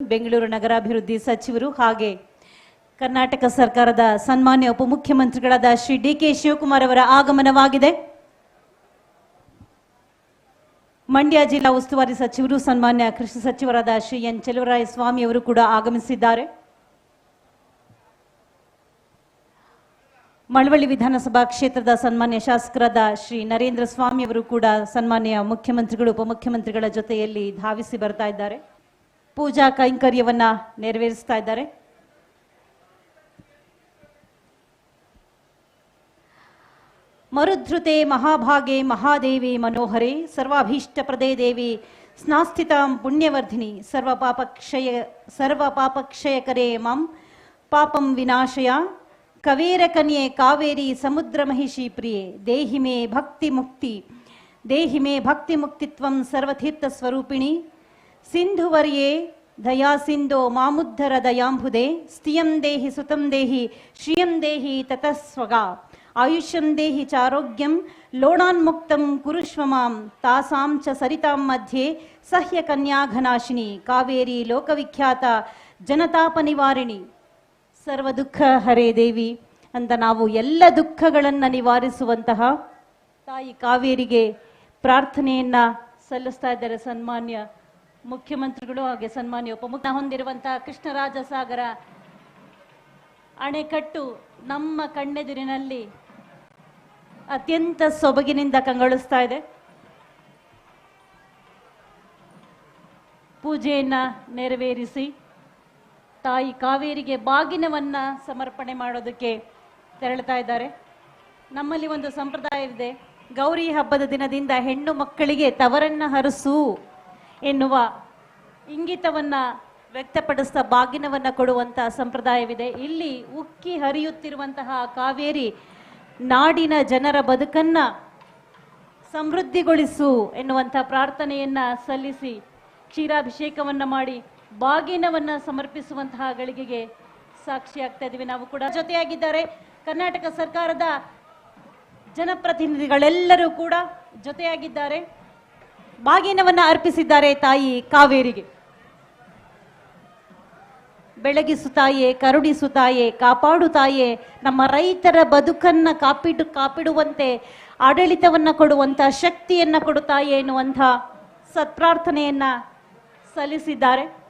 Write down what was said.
ಬೆಂಗಳೂರು ನಗರಾಭಿವೃದ್ಧಿ ಸಚಿವರು ಹಾಗೆ ಕರ್ನಾಟಕ ಸರ್ಕಾರದ ಸನ್ಮಾನ್ಯ ಉಪಮುಖ್ಯಮಂತ್ರಿಗಳಾದ ಶ್ರೀ ಡಿ ಕೆ ಶಿವಕುಮಾರ್ ಅವರ ಆಗಮನವಾಗಿದೆ. ಮಂಡ್ಯ ಜಿಲ್ಲಾ ಉಸ್ತುವಾರಿ ಸಚಿವರು, ಸನ್ಮಾನ್ಯ ಕೃಷಿ ಸಚಿವರಾದ ಶ್ರೀ ಎನ್ ಚೆಲುವರಾಯ ಸ್ವಾಮಿ ಅವರು ಕೂಡ ಆಗಮಿಸಿದ್ದಾರೆ. ಮಳವಳ್ಳಿ ವಿಧಾನಸಭಾ ಕ್ಷೇತ್ರದ ಸನ್ಮಾನ್ಯ ಶಾಸಕರಾದ ಶ್ರೀ ನರೇಂದ್ರ ಸ್ವಾಮಿ ಅವರು ಕೂಡ ಸನ್ಮಾನ್ಯ ಮುಖ್ಯಮಂತ್ರಿಗಳು, ಉಪಮುಖ್ಯಮಂತ್ರಿಗಳ ಜೊತೆಯಲ್ಲಿ ಧಾವಿಸಿ ಬರ್ತಾ ಇದ್ದಾರೆ. ಪೂಜಾ ಕೈಂಕರ್ಯವನ್ನ ನೆರವೇರಿಸ್ತಾ ಇದ್ದಾರೆ. ಮರುಧೃತೆ ಮಹಾಭಾಗೆ ಮಹಾದೇವಿ ಮನೋಹರೆ ಸರ್ವಾಭೀಷ್ಟಪ್ರದೇ ದೇವಿ, ಸ್ನಾಸ್ಥಿತಾಂ ಪುಣ್ಯವರ್ಧಿನಿ, ಸರ್ವ ಪಾಪಕ್ಷಯ ಸರ್ವ ಪಾಪಕ್ಷಯಕರೇ ಮಾಂ, ಪಾಪಂ ವಿನಾಶಯ, ಕವೇರ ಕನ್ಯೆ ಕಾವೇರಿ ಸಮುದ್ರ ಮಹಿಷಿ ಪ್ರಿಯೆ ದೇಹಿ ಮೇ ಭಕ್ತಿ ಮುಕ್ತಿ ದೇಹಿ ಮೇ ಭಕ್ತಿ ಮುಕ್ತಿತ್ವಂ ಸರ್ವತೀರ್ಥ ಸ್ವರೂಪಿಣಿ ಸಿಂಧುವರ್ಯೇ ದಯಾ ಸಿಂಧೋ ಮಾಮುದ್ಧರ ದಯಾಂಬುದೆ ಸ್ತಿಯಂ ದೇಹಿ ಸುತಂ ದೇಹಿ, ಶ್ರಿಯಂ ದೇಹಿ ತತಸ್ವಗ. ಆಯುಷ್ಯಂ ದೇಹಿ ಚಾರೋಗ್ಯಂ, ಲೋಣಾನ್ಮುಕ್ತಂ ಕುರುಷ್ವ ಮಾಂ ತಾಸಾಂ ಚ ಸರಿತಾಂ ಮಧ್ಯೆ, ಸಹ್ಯ ಕನ್ಯಾಘನಾಶಿನಿ ಕಾವೇರಿ ಲೋಕವಿಖ್ಯಾತ ಜನತಾಪ ನಿವಾರಿಣಿ ಸರ್ವ ದುಃಖ ಹರೇ ದೇವಿ ಅಂತ ನಾವು ಎಲ್ಲ ದುಃಖಗಳನ್ನು ನಿವಾರಿಸುವಂತಹ ತಾಯಿ ಕಾವೇರಿಗೆ ಪ್ರಾರ್ಥನೆಯನ್ನ ಸಲ್ಲಿಸ್ತಾ ಇದ್ದಾರೆ ಸನ್ಮಾನ್ಯ ಮುಖ್ಯಮಂತ್ರಿಗಳು ಹಾಗೆ ಸನ್ಮಾನ್ಯ ಉಪಮುಖ್ಯ ಹೊಂದಿರುವಂತಹ ಕೃಷ್ಣರಾಜ ಸಾಗರ ಅಣೆಕಟ್ಟು ನಮ್ಮ ಕಣ್ಣೆದುರಿನಲ್ಲಿ ಅತ್ಯಂತ ಸೊಬಗಿನಿಂದ ಕಂಗೊಳಿಸ್ತಾ ಇದೆ. ಪೂಜೆಯನ್ನ ನೆರವೇರಿಸಿ ತಾಯಿ ಕಾವೇರಿಗೆ ಬಾಗಿನವನ್ನ ಸಮರ್ಪಣೆ ಮಾಡೋದಕ್ಕೆ ತೆರಳುತ್ತಾ ಇದ್ದಾರೆ. ನಮ್ಮಲ್ಲಿ ಒಂದು ಸಂಪ್ರದಾಯವಿದೆ, ಗೌರಿ ಹಬ್ಬದ ದಿನದಿಂದ ಹೆಣ್ಣು ಮಕ್ಕಳಿಗೆ ತವರನ್ನ ಹರಸು. ಎನ್ನುವ ಇಂಗಿತವನ್ನು ವ್ಯಕ್ತಪಡಿಸ್ತಾ ಬಾಗಿನವನ್ನ ಕೊಡುವಂತಹ ಸಂಪ್ರದಾಯವಿದೆ. ಇಲ್ಲಿ ಉಕ್ಕಿ ಹರಿಯುತ್ತಿರುವಂತಹ ಕಾವೇರಿ ನಾಡಿನ ಜನರ ಬದುಕನ್ನ ಸಮೃದ್ಧಿಗೊಳಿಸು ಎನ್ನುವಂಥ ಪ್ರಾರ್ಥನೆಯನ್ನ ಸಲ್ಲಿಸಿ ಕ್ಷೀರಾಭಿಷೇಕವನ್ನ ಮಾಡಿ ಬಾಗಿನವನ್ನ ಸಮರ್ಪಿಸುವಂತಹ ಗಳಿಗೆಗೆ ಸಾಕ್ಷಿಯಾಗ್ತಾ ಇದ್ದೀವಿ ನಾವು ಕೂಡ ಜೊತೆಯಾಗಿದ್ದಾರೆ. ಕರ್ನಾಟಕ ಸರ್ಕಾರದ ಜನಪ್ರತಿನಿಧಿಗಳೆಲ್ಲರೂ ಕೂಡ ಜೊತೆಯಾಗಿದ್ದಾರೆ. ಬಾಗಿನವನ್ನ ಅರ್ಪಿಸಿದ್ದಾರೆ ತಾಯಿ ಕಾವೇರಿಗೆ. ಬೆಳಗಿಸು ತಾಯೇ, ಕರುಣಿಸು ತಾಯೇ, ಕಾಪಾಡು ತಾಯೇ, ನಮ್ಮ ರೈತರ ಬದುಕನ್ನ ಕಾಪಿಡು, ಕಾಪಿಡುವಂತೆ, ಆಡಳಿತವನ್ನ ಕೊಡುವಂತ, ಶಕ್ತಿಯನ್ನ ಕೊಡುತ್ತಾಯೇ ತಾಯೇ ಎನ್ನುವಂಥ ಸತ್ಪ್ರಾರ್ಥನೆಯನ್ನ ಸಲ್ಲಿಸಿದ್ದಾರೆ.